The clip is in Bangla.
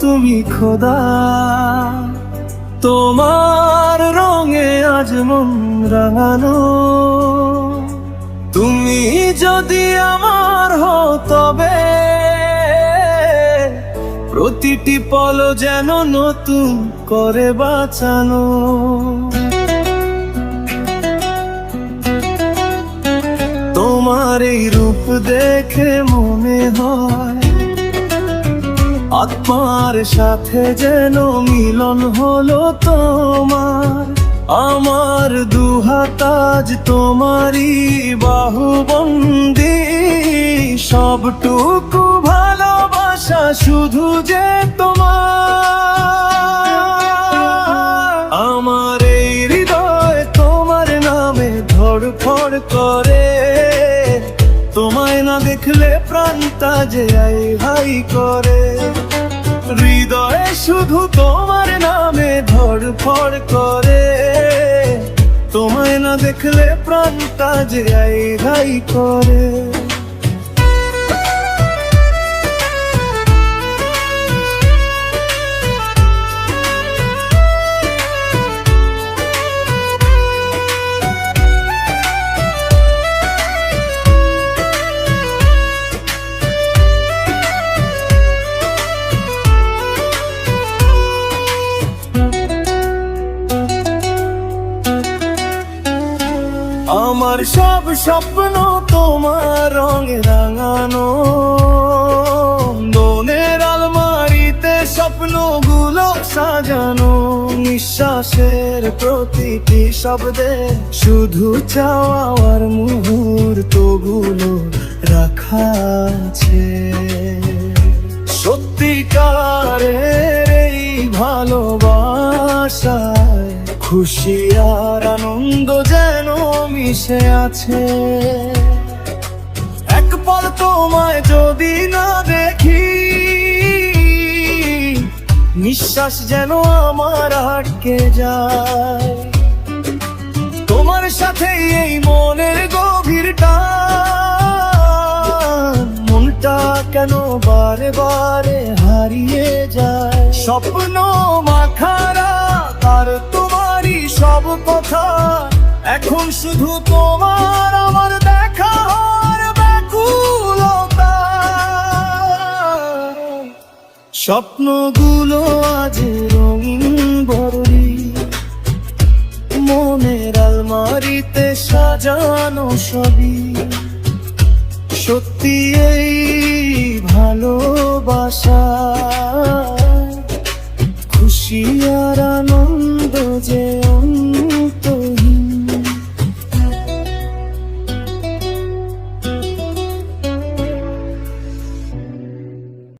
তুমি খোদা। তোমার রঙে আজ মন রাঙানো। তুমি যদি আমার হো তবে প্রতিটি পল যেন নতুন করে বাঁচানো। তোমার এই রূপ দেখে মনে হয় আত্মার সাথে যেন মিলন হলো তোমার। আমার দুহাত আজ তোমারই বাহুবন্দি সবটুকু ভালোবাসা শুধু যে তোমার। যে আই ভাই করে। হৃদয়ে শুধু তোমার নামে ধড়ফড় করে। তোমায় না দেখলে প্রাণটা যে আই ভাই করে। আমার সব স্বপ্ন তোমার রঙে রাঙানো। মনের আলমারিতে স্বপ্নগুলো সাজানো। নিঃশ্বাসের প্রতিটি শব্দে শুধু চাওয়ার মুহূর্তগুলো রাখা আছে। সত্যিকারের এই ভালোবাসায় খুশি আর আনন্দ যেন মিশে আছে। এক পল তোমায় যদি না দেখি, নিঃশ্বাস যেন আমার আটকে যায়। তোমার সাথে এই মনের গভীর টান মনটা কেন বারে বারে হারিয়ে যায়? স্বপ্ন মাখারা আর তোমারই সব কথা। এখন শুধু তোমার আমার দেখা আর ব্যাকুলতা। স্বপ্নগুলো আজ রঙিন বররি মনের আলমারিতে সাজানো সবই সত্যি এই ভালোবাসা। খুশি আর আনন্দ যে